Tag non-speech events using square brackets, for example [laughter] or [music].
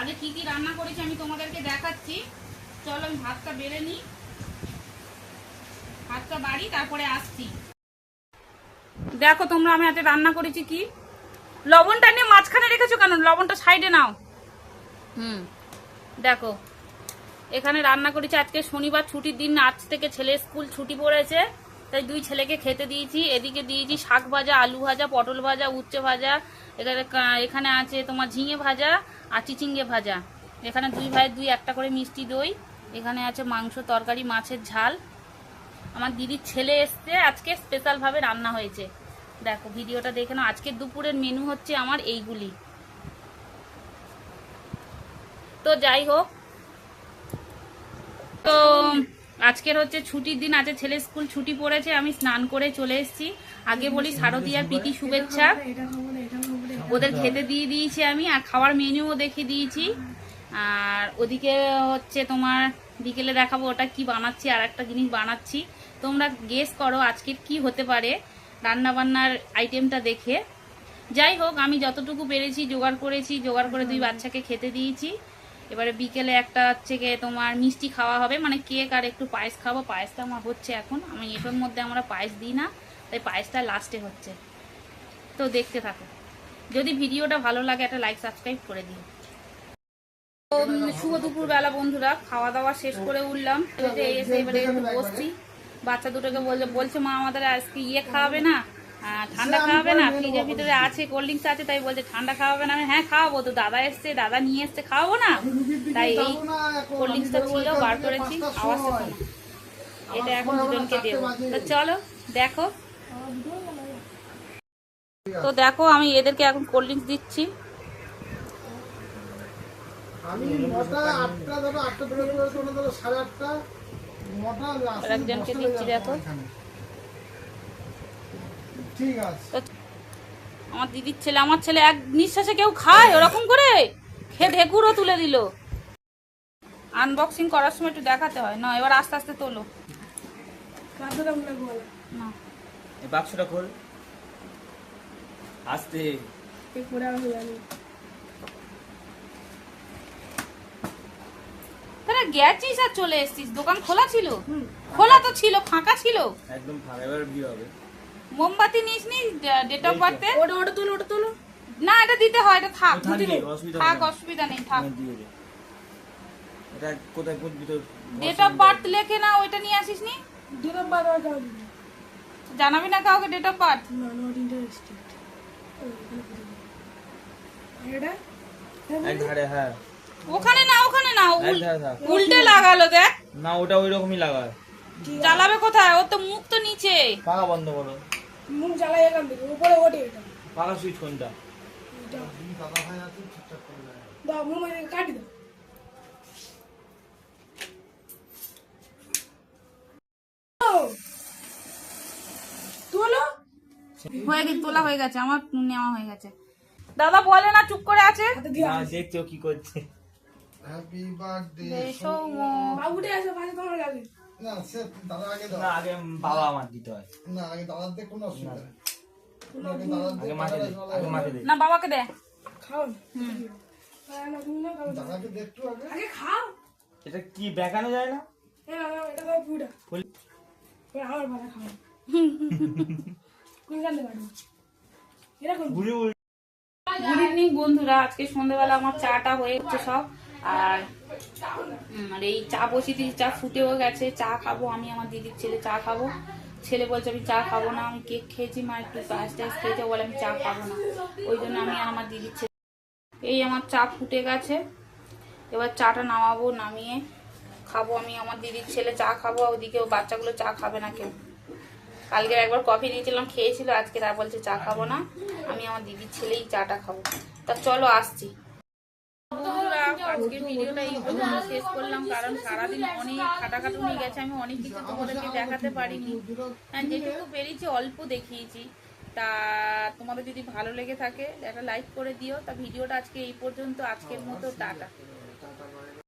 আজকে কি কি রান্না করেছি আমি তোমাদেরকে দেখাচ্ছি। চলো আমি ভাতটা বেড়ে নিই। ভাতটা বাড়ি, তারপরে আসছি। দেখো তোমরা, আমি হাতে রান্না করেছি কি? লবণটা নিয়ে মাঝখানে রেখেছো কেন? লবণটা সাইডে নাও। হুম, দেখো। এখানে রান্না করেছি আজকে শনিবার ছুটির দিন, আজ থেকে ছেলে স্কুল ছুটি পড়েছে, তাই দুই ছেলেকে খেতে দিয়েছি। এদিকে দিয়েছি শাক ভাজা, আলু ভাজা, পটল ভাজা, উচ্ছে ভাজা এখানে এখানে আছে তোমার ঝিঙে ভাজা আর চিচিঙ্গে ভাজা। এখানে দুই ভাইয়ের দুই একটা করে মিষ্টি দই। এখানে আছে মাংস, তরকারি, মাছের ঝাল। আমার দিদির ছেলে এসছে, আজকে স্পেশালভাবে রান্না হয়েছে। দেখো, ভিডিওটা দেখে নাও। আজকে দুপুরের মেনু হচ্ছে আমার এইগুলি। তো যাই হোক, তো আজকের হচ্ছে ছুটির দিন আছে ছেলে স্কুল ছুটি পড়েছে, আমি স্নান করে চলে এসেছি। আগে বলি শারদীয়ার প্রীতি শুভেচ্ছা। ওদের খেতে দিয়ে দিয়েছি আমি আর খাওয়ার মেনুও দেখে দিয়েছি। আর ওদিকে হচ্ছে তোমার বিকেলে দেখাবো ওটা কি বানাচ্ছি আর একটা জিনিস বানাচ্ছি। তোমরা গেস করো আজকের কি হতে পারে রান্না বান্নার আইটেমটা দেখে। যাই হোক আমি যতটুকু পেরেছি জোগাড় করেছি জোগাড় করে দুই বাচ্চাকে খেতে দিয়েছি। এবারে বিকেলে একটা হচ্ছে গিয়ে তোমার মিষ্টি খাওয়া হবে মানে কেক আর একটু পায়েস খাব। পায়েসটা আমার হচ্ছে এখন আমি এটার মধ্যে আমরা পায়েস দিই না তাই পায়েসটা লাস্টে হচ্ছে। তো দেখতে থাকো। যদি ভিডিওটা ভালো লাগে একটা লাইক সাবস্ক্রাইব করে দিন। তো, শুভ দুপুর বেলা বন্ধুরা খাওয়া দাওয়া শেষ করে উঠলাম। এসে এবারে বসছি। বাচ্চা দুটোকে বলছে বলছে মা আমাদের আজকে ইয়ে খাওয়াবে না ঠান্ডা খাওয়াবে না ফ্রিজের ভিতরে আছে কোল্ড ড্রিঙ্কস আছে। তাই বলছে ঠান্ডা খাওয়াবে না। আমি, হ্যাঁ খাওয়াবো তো দাদা এসছে দাদা নিয়ে এসছে খাওয়াবো না? তাই এই কোল্ড ড্রিঙ্কসটা ছিল বার করেছি আওয়াজটা শোনো এটা এখন দুজনকে দেবো। তো চলো দেখো। তো দেখো আমি এদেরকে এখন কোল্ড ড্রিঙ্কস দিচ্ছি। একজনকে দেখো। আমার দিদির ছেলে আমার ছেলে এক নিঃশ্বাসে কেউ খায় ওরকম করে? খেয়ে ঢেকুরও তুলে দিল। আনবক্সিং করার সময় একটু দেখাতে হয়। না এবার আস্তে আস্তে তোলো। না। বাক্সটা খোল। আস্তে। তাহলে গেছিস আর চলে এসছিস? দোকান খোলা ছিল? খোলা তো ছিল ফাঁকা ছিল? একদম ফাঁকা এবার ভিড় হবে। মোমবাতি নিস নি ডেট অফ বার্থে ওটা ওটা তোলো ওটা তোলো। না এটা দিতে হয় এটা থাক থাক অসুবিধা নেই থাক। এটা কোথায় তো ডেট অফ বার্থ লেখে না ওইটা নিয়ে আসিস নি দুটো বার বার জানাবি না কাউকে ডেট অফ বার্থ না নট ইন্টারেস্টেড ওখানে না ওখানে না এক উল- ধারে থাক। উল্টে লাগালো দেখ। না ওটা ওই রকমই লাগায়। চালাবে কোথায়? ওর তো মুখ তো নিচে। পাকা বন্ধ করো। মুখ জ্বালাই এখান থেকে উপরে ওঠে এটা। পাকা সুইচ কোনটা। দাও মুখ কাটি দাও ও, তোলো হয়ে গেছে তোলা হয়ে গেছে আমার নেওয়া হয়ে গেছে। দাদা বলে না চুপ করে আছে? দেখছ কি করছে? হ্যাপি বার্থডে সৌম বাবুটে আছে পাশে তোমার গালে না সে দাদা আগে দাও। না আগে বাবা আমার দিতে হয়। না আগে দাদার দিয়ে কোনো অসুবিধা আগে দাদার আগে দিয়ে মাকে দে আগে মাকে দে। না বাবাকে দে। খাও হ্যাঁ, না, তুমি না খাও। দাদাকে দে একটু আগে। আগে খাও। এটা কি বেকানো যায় না? হ্যাঁ এটা আমার ভাড়া খাও [laughs] গুড ইভিনিং বন্ধুরা আজকে সন্ধ্যেবেলা আমার চাটা হয়ে গেছে সব আর আর এই চা বসিয়ে দিয়েছি চা ফুটেও গেছে চা খাব আমি আমার দিদির ছেলে চা খাব। ছেলে বলছে আমি চা খাব না আমি কেক খেয়েছি মা একটু পায়েস টাইস খেয়েছে বলে আমি চা খাব না। ওই জন্য আমি আর আমার দিদির ছেলে এই আমার চা ফুটে গেছে। এবার চাটা নামাবো নামিয়ে খাব আমি আমার দিদির ছেলে চা খাব ওদিকে বাচ্চাগুলো চা খাবে না কেউ। কালকে একবার কফি দিয়েছিলাম খেয়েছিল, আজকে তার বলছে চা খাব না। আমি আমার দিদির ছেলেই চাটা খাব। তা চলো আসছি। আজকের ভিডিওটা এই পর্যন্ত শেষ করলাম, কারণ সারাদিন অনেক খাটাখাটুনি গেছে, আমি অনেক কিছু তোমাদেরকে দেখাতে পারিনি। হ্যাঁ যেটুকু পেরেছি অল্প দেখিয়েছি। তা তোমাদের যদি ভালো লেগে থাকে, একটা লাইক করে দিও। তা ভিডিওটা আজকে এই পর্যন্ত। আজকের মতো, টাটা।